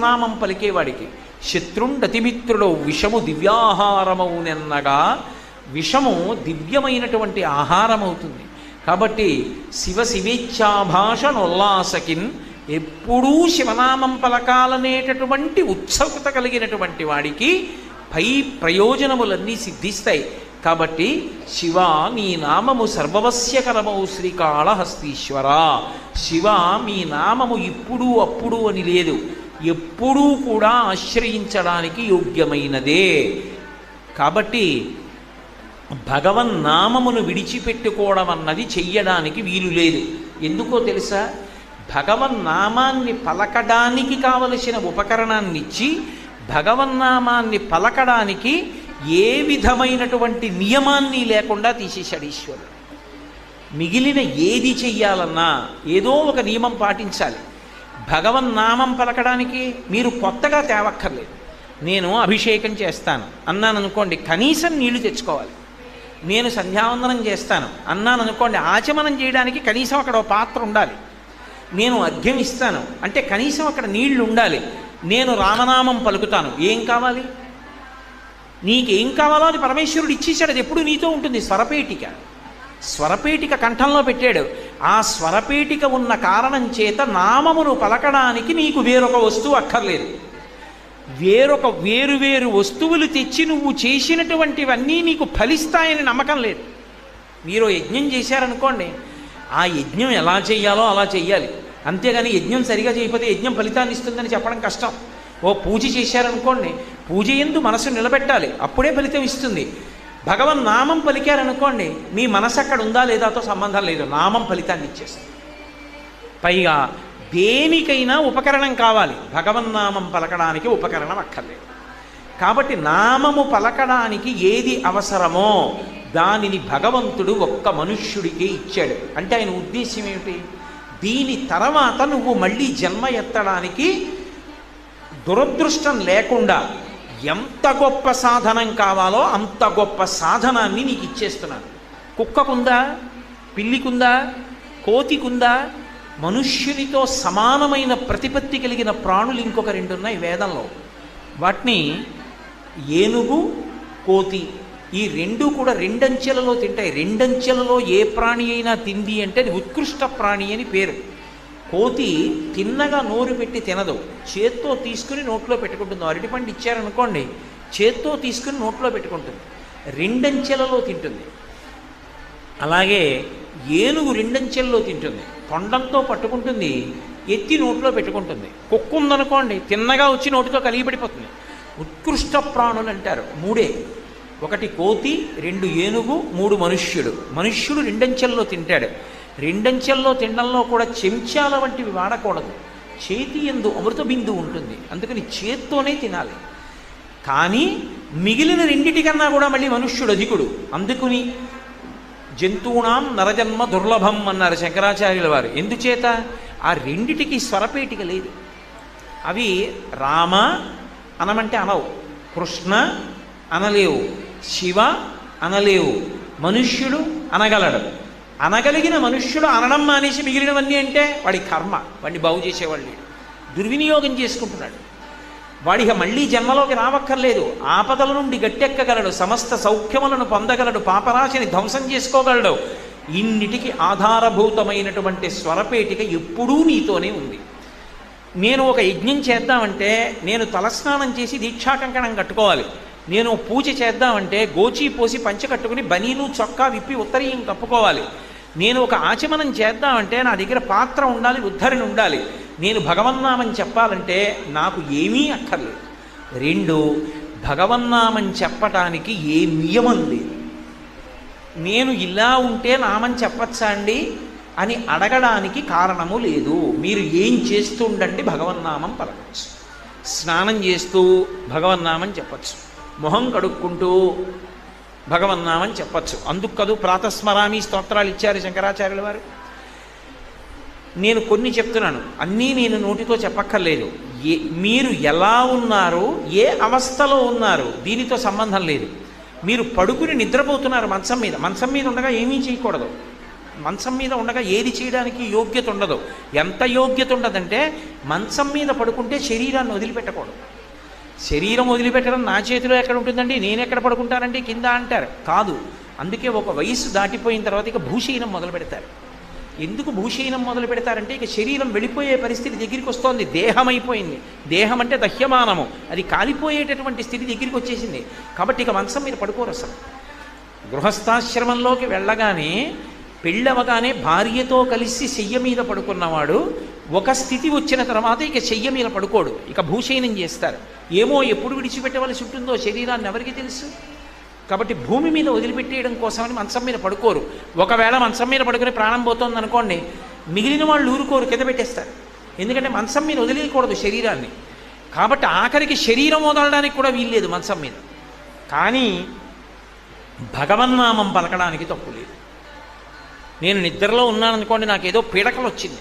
శివనామం పలికేవాడికి. శత్రుండతిమిత్రుడు విషము దివ్యాహారమవునెన్నగా విషము దివ్యమైనటువంటి ఆహారమవుతుంది. కాబట్టి శివ శివేచ్ఛాభాషణోల్లాసకిన్ ఎప్పుడూ శివనామం పలకాలనేటటువంటి ఉత్సుకత కలిగినటువంటి వాడికి పై ప్రయోజనములన్నీ సిద్ధిస్తాయి. కాబట్టి శివ నీ నామము సర్వవస్యకరమౌ శ్రీకాళహస్తీశ్వర. శివ మీ నామము ఇప్పుడు అప్పుడు అని లేదు. ఎప్పుడూ కూడా ఆశ్రయించడానికి యోగ్యమైనదే. కాబట్టి భగవన్నామమును విడిచిపెట్టుకోవడం అన్నది చెయ్యడానికి వీలు లేదు. ఎందుకో తెలుసా? భగవన్నామాన్ని పలకడానికి కావలసిన ఉపకరణాన్ని ఇచ్చి భగవన్నామాన్ని పలకడానికి ఏ విధమైనటువంటి నియమాన్ని లేకుండా తీసేశాడు ఈశ్వరుడు. మిగిలిన ఏది చెయ్యాలన్నా ఏదో ఒక నియమం పాటించాలి. భగవన్నామం పలకడానికి మీరు కొత్తగా తేవక్కర్లేదు. నేను అభిషేకం చేస్తాను. అన్నాను అనుకోండి కనీసం నీళ్ళు తెచ్చుకోవాలి. నేను సంధ్యావందనం చేస్తాను. అన్నాను అనుకోండి ఆచమనం చేయడానికి కనీసం అక్కడ ఒక పాత్ర ఉండాలి. నేను అర్ఘ్యం ఇస్తాను. అంటే కనీసం అక్కడ నీళ్ళు ఉండాలి. నేను రామనామం పలుకుతాను. ఏం కావాలి? నీకేం కావాలో అది పరమేశ్వరుడు ఇచ్చేశాడు. అది ఎప్పుడు నీతో ఉంటుంది? స్వరపేటిక. స్వరపేటిక కంఠంలో పెట్టాడు. ఆ స్వరపీటిక ఉన్న కారణం చేత నామమును పలకడానికి నీకు వేరొక వస్తువు అక్కర్లేదు. వేరొక వేరు వేరు వస్తువులు తెచ్చి నువ్వు చేసినటువంటివన్నీ నీకు ఫలిస్తాయని నమ్మకం లేదు. మీరు యజ్ఞం చేశారనుకోండి ఆ యజ్ఞం ఎలా చేయాలో అలా చేయాలి అంతేగాని యజ్ఞం సరిగా చేయకపోతే యజ్ఞం ఫలితాన్ని ఇస్తుందని చెప్పడం కష్టం. ఓ పూజ చేశారనుకోండి పూజ ఎందు మనసు నిలబెట్టాలి అప్పుడే ఫలితం ఇస్తుంది. భగవన్ నామం పలికారనుకోండి మీ మనసు అక్కడ ఉందా లేదాతో సంబంధం లేదు. నామం ఫలితాన్ని ఇచ్చేస్తుంది పైగా దేనికైనా ఉపకరణం కావాలి. భగవన్నామం పలకడానికి ఉపకరణం అక్కర్లేదు. కాబట్టి నామము పలకడానికి ఏది అవసరమో దానిని భగవంతుడు ఒక్క మనుష్యుడికే ఇచ్చాడు. అంటే ఆయన ఉద్దేశ్యం ఏమిటి? దీని తర్వాత నువ్వు మళ్ళీ జన్మ ఎత్తడానికి దురదృష్టం లేకుండా ఎంత గొప్ప సాధనం కావాలో అంత గొప్ప సాధనాన్ని నీకు ఇచ్చేస్తున్నాను. కుక్కకుందా? పిల్లికుందా? కోతికుందా? మనుష్యునితో సమానమైన ప్రతిపత్తి కలిగిన ప్రాణులు ఇంకొక రెండు ఉన్నాయి వేదంలో. వాటిని ఏనుగు కోతి ఈ రెండు కూడా రెండంచెలలో తింటాయి. రెండంచెలలో ఏ ప్రాణి అయినా తింది అంటే అది ఉత్కృష్ట ప్రాణి అని పేరు. కోతి తిన్నగా నోరు పెట్టి తినదు. చేత్తో తీసుకుని నోట్లో పెట్టుకుంటుంది. అరటిపండు ఇచ్చారనుకోండి చేత్తో తీసుకుని నోట్లో పెట్టుకుంటుంది. రెండంచెలలో తింటుంది. అలాగే ఏనుగు రెండంచెల్లో తింటుంది. తొండంతో పట్టుకుంటుంది ఎత్తి నోట్లో పెట్టుకుంటుంది. కుక్క ఉందనుకోండి తిన్నగా వచ్చి నోటితో కలిగిపడిపోతుంది. ఉత్కృష్ట ప్రాణులు అంటారు. మూడే. ఒకటి కోతి రెండు ఏనుగు మూడు మనుష్యుడు. మనుష్యుడు రెండంచెల్లో తింటాడు. రెండంచెల్లో తినడంలో కూడా చెంచాల వంటివి వాడకూడదు. చేతి ఎందు అమృత బిందు ఉంటుంది. అందుకని చేత్తోనే తినాలి. కానీ మిగిలిన రెండిటికన్నా కూడా మళ్ళీ మనుష్యుడు అధికుడు. అందుకుని జంతువునాం నరజన్మ దుర్లభం అన్నారు శంకరాచార్యుల వారు. ఎందుచేత? ఆ రెండిటికి స్వరపేటిక లేదు. అవి రామ అనమంటే అనవు. కృష్ణ అనలేవు. శివ అనలేవు. మనుష్యుడు అనగలడు. అనగలిగిన మనుష్యుడు అనడం మానేసి మిగిలినవన్నీ అంటే వాడి కర్మ వాడిని బాగు చేసేవాళ్ళు లేడు. దుర్వినియోగం చేసుకుంటున్నాడు. వాడిక మళ్ళీ జన్మలోకి రావక్కర్లేదు. ఆపదల నుండి గట్టెక్కగలడు సమస్త సౌఖ్యములను పొందగలడు పాపరాశిని ధ్వంసం చేసుకోగలడు. ఇన్నిటికి ఆధారభూతమైనటువంటి స్వరపేటిక ఎప్పుడూ నీతోనే ఉంది. నేను ఒక యజ్ఞం చేద్దామంటే నేను తలస్నానం చేసి దీక్షాకంకణం కట్టుకోవాలి. నేను పూజ చేద్దామంటే గోచి పోసి పంచ కట్టుకుని బనీను చొక్కా విప్పి ఉత్తరీయం కప్పుకోవాలి. నేను ఒక ఆచమనం చేద్దామంటే నా దగ్గర పాత్ర ఉండాలి ఉద్ధరణ ఉండాలి. నేను భగవన్నామని చెప్పాలంటే నాకు ఏమీ అక్కర్లేదు. రెండు భగవన్నామని చెప్పటానికి ఏ నియమం లేదు. నేను ఇలా ఉంటే నామని చెప్పచ్చా అండి? అని అడగడానికి కారణము లేదు. మీరు ఏం చేస్తుండండి భగవన్నామం పలకచ్చు. స్నానం చేస్తూ భగవన్నామని చెప్పచ్చు. మొహం కడుక్కుంటూ భగవన్నామని చెప్పచ్చు. అందుకు కదూ ప్రాతస్మరామి స్తోత్రాలు ఇచ్చారు శంకరాచార్యుల వారు. నేను కొన్ని చెప్తున్నాను. అన్నీ నేను నోటితో చెప్పక్కర్లేదు. ఏ మీరు ఎలా ఉన్నారు ఏ అవస్థలో ఉన్నారు దీనితో సంబంధం లేదు. మీరు పడుకుని నిద్రపోతున్నారు మంచం మీద. మంచం మీద ఉండగా ఏమీ చేయకూడదు. మంచం మీద ఉండగా ఏది చేయడానికి యోగ్యత ఉండదు. ఎంత యోగ్యత ఉండదంటే మంచం మీద పడుకుంటే శరీరాన్ని వదిలిపెట్టకూడదు. శరీరం వదిలిపెట్టడం నా చేతిలో ఎక్కడ ఉంటుందండి? నేను ఎక్కడ పడుకుంటానండి? కింద అంటారు. కాదు. అందుకే ఒక వయసు దాటిపోయిన తర్వాత ఇక భూషీనం మొదలు పెడతారు. ఎందుకు భూషీనం మొదలు పెడతారంటే ఇక శరీరం వెళ్ళిపోయే పరిస్థితి దగ్గరికి వస్తోంది. దేహం అయిపోయింది దేహం అంటే దహ్యమానము. అది కాలిపోయేటటువంటి స్థితి దగ్గరికి వచ్చేసింది. కాబట్టి ఇక మంచం మీద పడుకోరు అసలు. గృహస్థాశ్రమంలోకి వెళ్ళగానే పెళ్ళవగానే భార్యతో కలిసి చెయ్య మీద పడుకున్నవాడు ఒక స్థితి వచ్చిన తర్వాత ఇక చెయ్య మీద పడుకోడు. ఇక భూశయనం చేస్తారు. ఏమో ఎప్పుడు విడిచిపెట్టవలసి ఉంటుందో శరీరాన్ని ఎవరికి తెలుసు? కాబట్టి భూమి మీద వదిలిపెట్టేయడం కోసమని మంచం మీద పడుకోరు. ఒకవేళ మంచం మీద పడుకుని ప్రాణం పోతుంది అనుకోండి మిగిలిన వాళ్ళు ఊరుకోరు కింద పెట్టేస్తారు. ఎందుకంటే మంచం మీద వదిలేయకూడదు శరీరాన్ని. కాబట్టి ఆఖరికి శరీరం వదలడానికి కూడా వీల్లేదు మంచం మీద. కానీ భగవన్నామం పలకడానికి తప్పు లేదు. నేను నిద్రలో ఉన్నాననుకోండి నాకు ఏదో పీడకలు వచ్చింది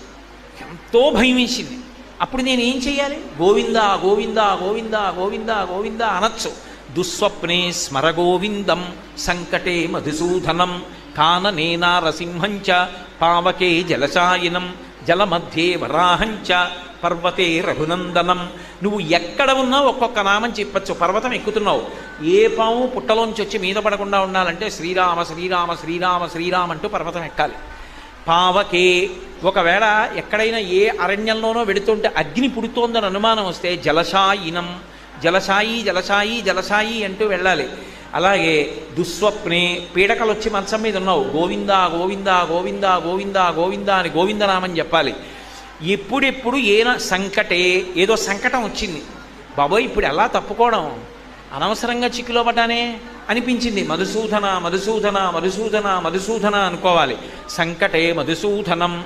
ఎంతో భయం వేసింది అప్పుడు నేను ఏం చేయాలి గోవిందా గోవిందా గోవిందా గోవిందా గోవిందా అనొచ్చు. దుస్వప్నే స్మర గోవిందం సంకటే మధుసూదనం కాననే నారసింహంచ పావకే జలశాయినం జలమధ్యే వరాహంచ పర్వతే రఘునందనం. నువ్వు ఎక్కడ ఉన్నా ఒక్కొక్క నామం చెప్పచ్చు పర్వతం ఎక్కుతున్నావు. ఏ పాము పుట్టలోంచి వచ్చి మీద పడకుండా ఉండాలంటే శ్రీరామ శ్రీరామ శ్రీరామ శ్రీరామ అంటూ పర్వతం ఎక్కాలి. పావకే ఒకవేళ ఎక్కడైనా ఏ అరణ్యంలోనో వెడుతుంటే అగ్ని పుడుతోందని అనుమానం వస్తే జలశాయినం జలశాయి జలశాయి జలశాయి అంటూ వెళ్ళాలి. అలాగే దుస్వప్నే పీడకలు వచ్చి మనసం మీద ఉన్నావు. గోవిందా గోవిందా గోవిందా గోవిందా గోవిందా అని గోవిందనామని చెప్పాలి. ఎప్పుడెప్పుడు ఏన సంకటే ఏదో సంకటం వచ్చింది. బాబోయ్ ఇప్పుడు ఎలా తప్పుకోవడం? అనవసరంగా చిక్కులో పడ్డానే? అనిపించింది. మధుసూదన మధుసూదన మధుసూదన మధుసూదన అనుకోవాలి. సంకటే మధుసూదనం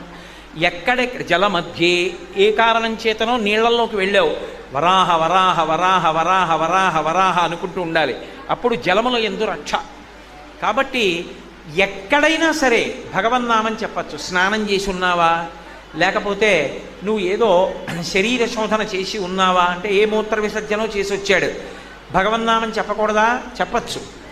ఎక్కడెక్కడ జలమధ్యే ఏ కారణం చేతనో నీళ్ళలోకి వెళ్ళావు. వరాహ వరాహ వరాహ వరాహ వరాహ వరాహ అనుకుంటూ ఉండాలి. అప్పుడు జలముల ఎందు రక్ష. కాబట్టి ఎక్కడైనా సరే భగవన్నామని చెప్పచ్చు. స్నానం చేసి ఉన్నావా? లేకపోతే నువ్వు ఏదో శరీర శోధన చేసి ఉన్నావా? అంటే ఏ మూత్ర విసర్జనో చేసి వచ్చాడు భగవన్నామని చెప్పకూడదా? చెప్పచ్చు.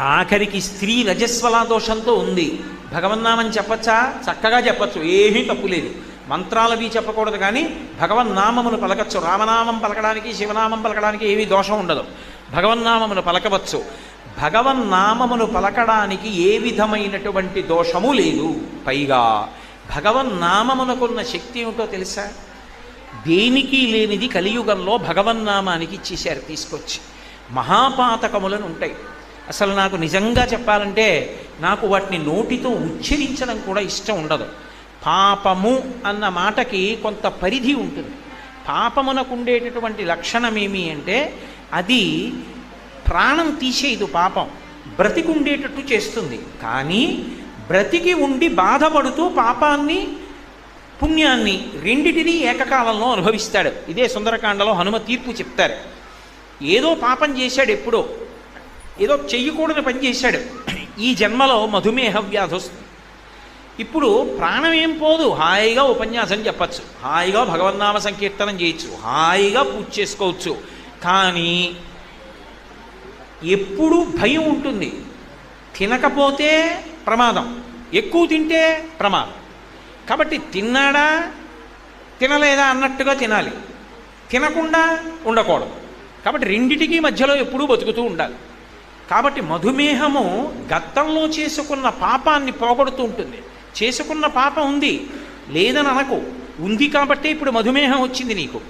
ఆఖరికి స్త్రీ రజస్వలా దోషంతో ఉంది. భగవన్నామని చెప్పచ్చా? చక్కగా చెప్పచ్చు. ఏమీ తప్పు లేదు. మంత్రాలవి చెప్పకూడదు కానీ భగవన్నామమును పలకచ్చు. రామనామం పలకడానికి శివనామం పలకడానికి ఏమీ దోషం ఉండదు. భగవన్నామమును పలకవచ్చు. భగవన్నామమును పలకడానికి ఏ విధమైనటువంటి దోషము లేదు. పైగా భగవన్నామమునకున్న శక్తి ఏమిటో తెలుసా? దేనికి లేనిది కలియుగంలో భగవన్నామానికి ఇచ్చేశారు తీసుకొచ్చి. మహాపాతకములను ఉంటాయి. అసలు నాకు నిజంగా చెప్పాలంటే నాకు వాటిని నోటితో ఉచ్చరించడం కూడా ఇష్టం ఉండదు. పాపము అన్న మాటకి కొంత పరిధి ఉంటుంది. పాపమునకు ఉండేటటువంటి లక్షణం ఏమి అంటే అది ప్రాణం తీసేయదు పాపం. బ్రతికుండేటట్టు చేస్తుంది. కానీ బ్రతికి ఉండి బాధపడుతూ పాపాన్ని పుణ్యాన్ని రెండిటినీ ఏకకాలంలో అనుభవిస్తాడు. ఇదే సుందరకాండలో హనుమ తీర్పు చెప్తారు. ఏదో పాపం చేశాడు ఎప్పుడో. ఏదో చెయ్యకూడని పని చేశాడు. ఈ జన్మలో మధుమేహ వ్యాధి వస్తుంది. ఇప్పుడు ప్రాణం ఏం పోదు. హాయిగా ఉపన్యాసం చెప్పచ్చు. హాయిగా భగవన్నామ సంకీర్తనం చేయొచ్చు. హాయిగా పూజ చేసుకోవచ్చు. కానీ ఎప్పుడూ భయం ఉంటుంది. తినకపోతే ప్రమాదం. ఎక్కువ తింటే ప్రమాదం. కాబట్టి తిన్నాడా? తినలేదా అన్నట్టుగా తినాలి. తినకుండా ఉండకూడదు. కాబట్టి రెండిటికి మధ్యలో ఎప్పుడూ బతుకుతూ ఉండాలి. కాబట్టి మధుమేహము గతంలో చేసుకున్న పాపాన్ని పోగొడుతూ ఉంటుంది. చేసుకున్న పాపం ఉంది. లేదని అనకు. ఉంది కాబట్టి ఇప్పుడు మధుమేహం వచ్చింది నీకు.